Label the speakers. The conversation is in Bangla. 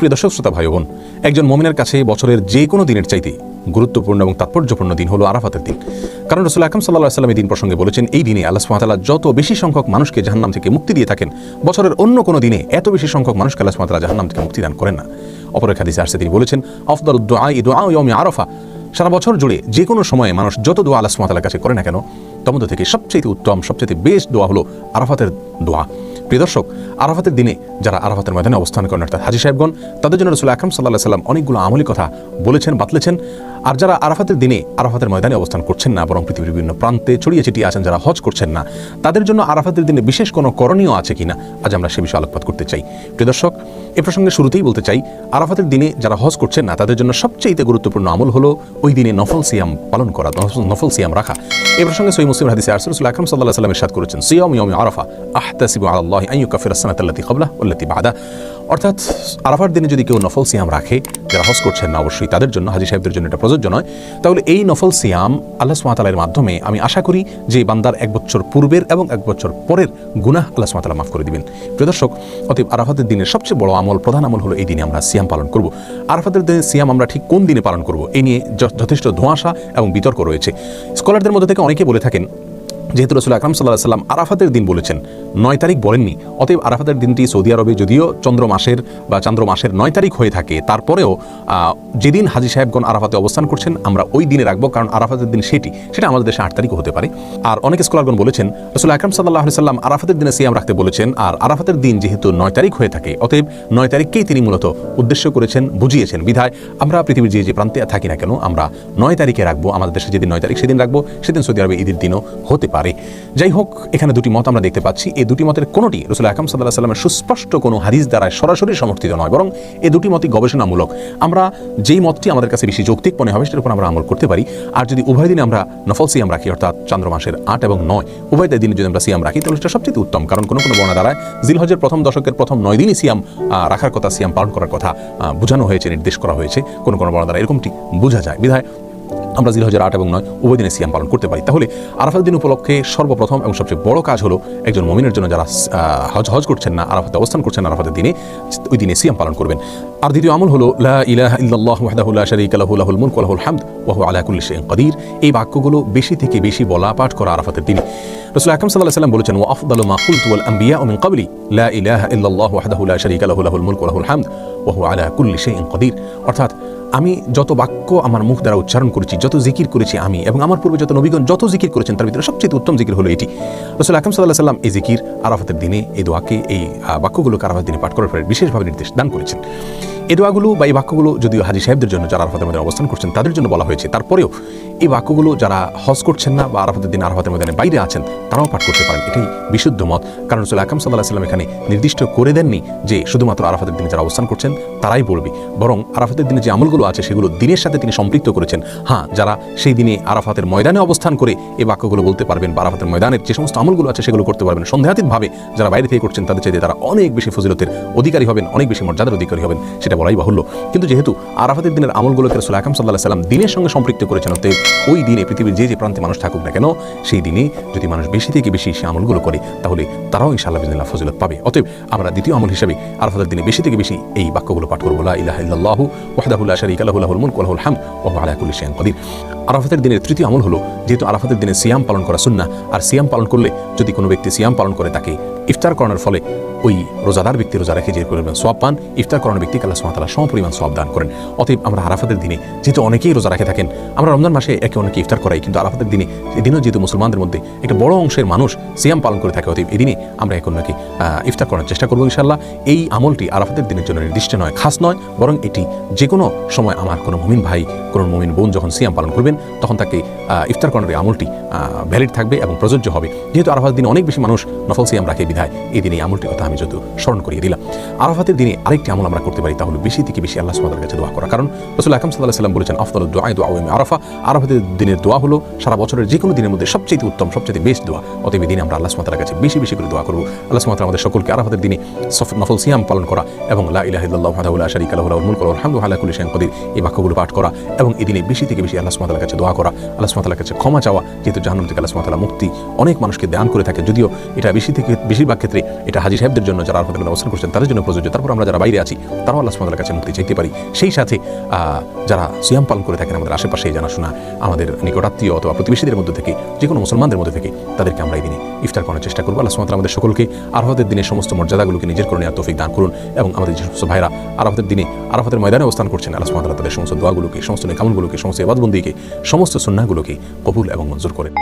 Speaker 1: প্রিয় দর্শক, শ্রোতা ভাই বোন, একজন মমিনের কাছে বছরের যে কোনো দিনের চাইতে গুরুত্বপূর্ণ এবং তাৎপর্যপূর্ণ দিন হলো আরাফাতের দিন। কারণ রসুল আকরম সাল্লাহ সাল্লাম এই দিন প্রসঙ্গে বলেছেন, এই দিনে আল্লাহ সুমাতালা যত বেশি সংখ্যক মানুষকে জাহান্নাম থেকে মুক্তি দিয়ে থাকেন, বছরের অন্য কোনো দিনে এত বেশি সংখ্যক মানুষকে আল্লাহ সুমাতালা জাহান্নাম থেকে মুক্তি দান করেন না। অপর এক আসছে, তিনি বলেছেন অফদল দোয়া দোয়া ইয়মি আরফা, সারা বছর জুড়ে যে কোনো সময়ে মানুষ যত দোয়া আল্লাহ সুমাতালার কাছে করে না কেন তমধ্য থেকে সবচেয়ে উত্তম সবচেয়ে বেস্ট দোয়া হলো আরাফাতের দোয়া। প্রিয় দর্শক, আরাফাতের দিনে যারা আরাফাতের ময়দানে অবস্থান করেন, অর্থাৎ হাজি সাহেবগণ, তাদের জন্য রসুল আকরম সাল্লাহ সাল্লাম অনেকগুলো আমলি কথা বলেছেন, বাতলেছেন। আর যারা আরাফাতের দিনে আরাফাতের ময়দানে অবস্থান করছেন না, বরং পৃথিবীর বিভিন্ন প্রান্তে ছড়িয়ে ছিটিয়ে আছেন, যারা হজ করছেন না, তাদের জন্য আরাফাতের দিনে বিশেষ কোনো করণীয় আছে কিনা, আজ আমরা সে বিষয়ে আলোকপাত করতে চাই। প্রিয় দর্শক, এ প্রসঙ্গে শুরুতেই বলতে চাই, আরাফাতের দিনে যারা হজ করছেন না, তাদের জন্য সবচেয়ে গুরুত্বপূর্ণ আমল হলো ওই দিনে নফল সিয়াম পালন করা, নফল- সিয়াম রাখা। এ প্রসঙ্গে সই মুসলিম হাদিসে আরসুল আকরম সাল্লাহ সাল্লাম ইরশাদ করেছেন, সিয়াম ইয়মি আরাফা আহতাসিবু আল্লাহ বাদা অর্থাৎ আরাফার দিনে যদি কেউ নফল সিয়াম রাখে, যারা হজ করছেন না, অবশ্যই তাদের জন্য, হাজি সাহেবদের জন্য এটা প্রযোজ্য নয়। তাহলে এই নফল সিয়াম আল্লাহ সুমাতালের মাধ্যমে আমি আশা করি যে বান্দার এক বছর পূর্বের এবং এক বছর পরের গুনাহ আল্লাহ সুমাতালা মাফ করে দিবেন। প্রিয় দর্শক, অতএব আরাফাতের দিনের সবচেয়ে বড় আমল, প্রধান আমল হলো এই দিনে আমরা সিয়াম পালন করব। আরাফাতের দিনে সিয়াম আমরা ঠিক কোন দিনে পালন করব? এই নিয়ে যথেষ্ট ধোঁয়াশা এবং বিতর্ক রয়েছে। স্কলারদের মধ্যে থেকে অনেকে বলে থাকেন যেহেতু রসুল আকরাম সাল্লাহ সাল্লাম আরাফাতের দিন বলেছেন, নয় তারিখ বলেননি। অতএব আরাফাতের দিনটি সৌদি আরবে যদিও চন্দ্র মাসের বা চান্দ্র মাসের নয় তারিখ হয়ে থাকে, তারপরেও যেদিন হাজি সাহেবগণ আরাফাতে অবস্থান করছেন, আমরা ওই দিনে রাখব, কারণ আরাফাতের দিন সেটি, সেটা আমাদের দেশে আট তারিখও হতে পারে। আর অনেক স্কলারগণ বলেছেন, রসুল আকরাম সাল্লাহ সাল্লাম আরাফাতের দিনে সিয়াম রাখতে বলেছেন, আর আরাফাতের দিন যেহেতু নয় তারিখ হয়ে থাকে, অতএব নয় তারিখকেই তিনি মূলত উদ্দেশ্য করেছেন, বুঝিয়েছেন। বিধায় আমরা পৃথিবীর যে যে প্রান্তে থাকি না কেন, আমরা নয় তারিখে রাখব, আমাদের দেশে যেদিন নয় তারিখ সেদিন রাখব, সেদিন সৌদি আরবে ঈদের দিনও হতে পারে। যাই হোক এখানে দুটি মত আমরা দেখতে পাচ্ছি। এই দুটি মতের কোনোটি রসুল আকাম সাল্লাহ সাল্লামের সুস্পষ্ট কোনো হাদিস দ্বারা সরাসরি সমর্থিত নয়, বরং এই দুটি মতই গবেষণামূলক। আমরা যেই মতটি আমাদের কাছে বেশি যৌক্তিক মনে হবে, সেটার উপর আমরা আমল করতে পারি। আর যদি উভয় দিনে আমরা নফল সিয়াম রাখি, অর্থাৎ চন্দ্র মাসের আট এবং নয়, উভয় দিনে যদি আমরা সিয়াম রাখি, তাহলে সেটা সবচেয়ে উত্তম। কারণ কোনো কোনো বর্ণা দ্বারায় জিলহজের প্রথম দশকের প্রথম নয় দিনই সিয়াম রাখার কথা, সিয়াম পালন করার কথা বোঝানো হয়েছে, নির্দেশ করা হয়েছে। কোনো কোনো বর্ণা দ্বারা এরকমটি বোঝা যায়। বিধায় আমরা জিল হাজার আট এবং নয় উভয় দিনে সিয়াম পালন করতে পারি। তাহলে আরাফাত দিন উপলক্ষে সর্বপ্রথম এবং সবচেয়ে বড় কাজ হলো একজন মমিনের জন্য যারা হজ হজ করছেন না, আরাফাতে অবস্থান করছেন আরাফাতের দিনে, ওই দিনে সিয়াম পালন করবেন। আর দ্বিতীয় আমল হলো হামদ ওয়া হুয়া আলা এই বাক্যগুলো বেশি থেকে বেশি বলা পাঠ করা আরাফাতের দিনে। রাসূল আকরাম সাল্লাল্লাহু আলাইহি বলেছেন, ওয়া আফদালু মা কুলতু ওয়াল আনবিয়া মিন ক্বাবলি, লা ইলাহা ইল্লাল্লাহ ওয়াহদাহু লা শারীকা লাহু, লাহুল মুলকু ওয়া লাহুল হামদ ওয়া হুয়া আলা কুল্লি শাইইন কাদির। অর্থাৎ আমি যত বাক্য আমার মুখ দ্বারা উচ্চারণ করেছি, যত জিকির করেছি আমি এবং আমার পূর্বে যত নবীগণ যত জিকির করেছেন তার ভিতরে সবচেয়ে উত্তম জিকির হলো এটি। রসুল আকাম সাল্লাহ সাল্লাম এই জিকির আরাফাতের দিনে, এই দোয়াকে, এই বাক্যগুলোকে আরাফাতের দিনে পাঠ করার পরে বিশেষভাবে নির্দেশ দান করেছেন। এই দোয়াগুলো বা এই বাক্যগুলো যদিও হাজি সাহেবদের জন্য যারা আরাফাতের মধ্যে অবস্থান করছেন, তাদের জন্য বলা হয়েছে। তারপরেও এই বাক্যগুলো যারা হজ করছেন না বা আরাফাতের দিন আরাফাতের মধ্যে বাইরে আছেন, তারাও পাঠ করতে পারেন। এটাই বিশুদ্ধ মত। কারণ রসুল আকরম সাল্লাহ সাল্লাম এখানে নির্দিষ্ট করে দেননি যে শুধুমাত্র আরাফাতের দিনে যারা অবস্থান করছেন, তারাই বলবে বরং আরাফাতের দিনে যে আমলগুলো আছে, সেগুলো দিনের সাথে তিনি সম্পৃক্ত করেছেন। হ্যাঁ যারা সেই দিনে আরাফাতের ময়দানে অবস্থান করে এই বাক্যগুলো বলতে পারবেন বা আরাফাতের ময়দানের যে সমস্ত আমলগুলো আছে, সেগুলো করতে পারবেন। সন্দেহাতীতভাবে যারা বাইরে থেকে করছেন, তাদের চাইতে তারা অনেক বেশি ফজিলতের অধিকারী হবেন, অনেক বেশি মর্যাদার অধিকারী হবেন, সেটা বলাই বাহুল্য। কিন্তু যেহেতু আরাফাতের দিনের আমলগুলোকে রসুল আকাম সাল্লাহ সাল্লাম দিনের সঙ্গে সম্পৃক্ত করেছেন, অতএব ওই দিনে পৃথিবীর যে যে প্রান্তে মানুষ থাকুক না কেন, সেই দিনে যদি মানুষ বেশি থেকে বেশি সে আমলগুলো করে, তাহলে তারাও ইনশাআল্লাহ বিদিল্লাহ ফজিলত পাবে। অতএব আমরা দ্বিতীয় আমল হিসাবে আরাফাতের দিনে বেশি থেকে বেশি এই বাক্যগুলো পাঠ করব। লা ইলাহা ইল্লাল্লাহু ওয়াহদাহু লা শারীকা লাহু, লাহুল মুলকু ওয়া লাহুল হামদ ওয়া আলা কুল্লি শাইইন আরাফাতের দিনের তৃতীয় আমল হলো, যেহেতু আরাফাতের দিনে সিয়াম পালন করা সুন্নাহ, আর সিয়াম পালন করলে যদি কোনো ব্যক্তি সিয়াম পালন করে, তাকে ইফতার করানোর ফলে ওই রোজাদার ব্যক্তি রোজা রেখে যে পরিমাণ সোয়াব পান, ইফতার করানোর ব্যক্তিকে আল্লাহ তাআলা সমপরিমাণ সোয়াব দান করেন। অতএব আমরা আরাফাতের দিনে যেহেতু অনেকেই রোজা রেখে থাকেন, আমরা রমজান মাসে একে অনেকে ইফতার করাই, কিন্তু আরাফাতের দিনে এদিনও যেহেতু মুসলমানদের মধ্যে একটা বড় অংশের মানুষ সিয়াম পালন করে থাকে, অতএব এদিনে আমরা এখন নাকি ইফতার করার চেষ্টা করব ইনশাল্লাহ এই আমলটি আরাফাতের দিনের জন্য নির্দিষ্ট নয়, খাস নয়, বরং এটি যে কোনো সময় আমার কোনো মুমিন ভাই, কোনো মুমিন বোন যখন সিয়াম পালন করবেন, তখন তাকে ইফতার করানোর এই আমলটি ভ্যালিড থাকবে এবং প্রযোজ্য হবে। যেহেতু আরাফাতের দিনে অনেক বেশি মানুষ নফল সিয়াম রাখে বিধায় এই দিনে এই আমলটির কথা আমি যত স্মরণ করিয়ে দিলাম। আরাফাতের দিনে আরেকটি আমল আমরা করতে পারি তাহলে বেশি থেকে বেশি আল্লাহ সুমাদের কাছে দোয়া করা। কারণ রসুল আকাম সাল্লাহ সাল্লাম বলেছেন আফদল দোয়া দোয়া আরাফা। আরাফাতের দিনের দোয়া হলো সারা বছরের যে কোনো দিনের মধ্যে সবচেয়ে উত্তম সবচেয়ে বেস্ট দোয়া। অতএব দিনে আমরা আল্লাহ সুমাতার কাছে বেশি বেশি করে দোয়া করব। আল্লাহ সুমাতা আমাদের সকলকে আরাফাতের দিনে সফ- নফল সিয়াম পালন করা এবং লা ইলাহা ইল্লাল্লাহু ওয়াহদাহু লা শারীকা লাহু, লাহুল মুলকু ওয়া লাহুল হামদু, ওয়া আলা কুল্লি শাইইন কাদির এই বাক্যগুলো পাঠ করা এবং এই দিনে বেশি থেকে বেশি আল্লাহ সুমাতার কাছে দোয়া করা। আল্লাহ সুমাতার কাছে ক্ষমা চাওয়া, যেহেতু জাহান্নাম থেকে আল্লাহ সুমাতালা মুক্তি অনেক মানুষকে দান করে থাকে। যদিও এটা বেশি থেকে বেশিরভাগ বেশিরভাগ ক্ষেত্রে এটা হাজি সাহেবদের জন্য যারা মধ্যে অবস্থান করছেন, তাদের জন্য প্রযোজ্য। তারপর আমরা যারা বাইরে আছি, তারাও আল্লাহ সুমাতার কাছে মুক্তি চাইতে পারি। সেই সাথে যারা সিয়াম পালন করে থাকেন আমাদের আশেপাশে জানাশোনা, আমাদের নিকটাত্মীয় অথবা প্রতিবেশীদের মধ্যে থেকে যে কোনো মুসলমানদের মধ্যে থেকে, তাদেরকে আমরা এই দিনে ইফতার করার চেষ্টা করব। আল্লাহ সুমাতাল আমাদের সকলকে আরাফাতের দিনের সমস্ত মর্যাদাগুলোকে নিজের করে নেওয়ার তৌফিক দান করুন এবং আমাদের যে সমস্ত ভাইরা আরাফাতের দিনে, আরাফাতের ময়দানে অবস্থান করছেন, আল্লাহ সুমাতাল তাদের সমস্ত দোয়াগুলোকে, সমস্ত নেকামলগুলোকে, সমস্ত এবাদবন্দিকে সমস্ত সন্ন্যাগুলোকে কবুল এবং মঞ্জুর করেন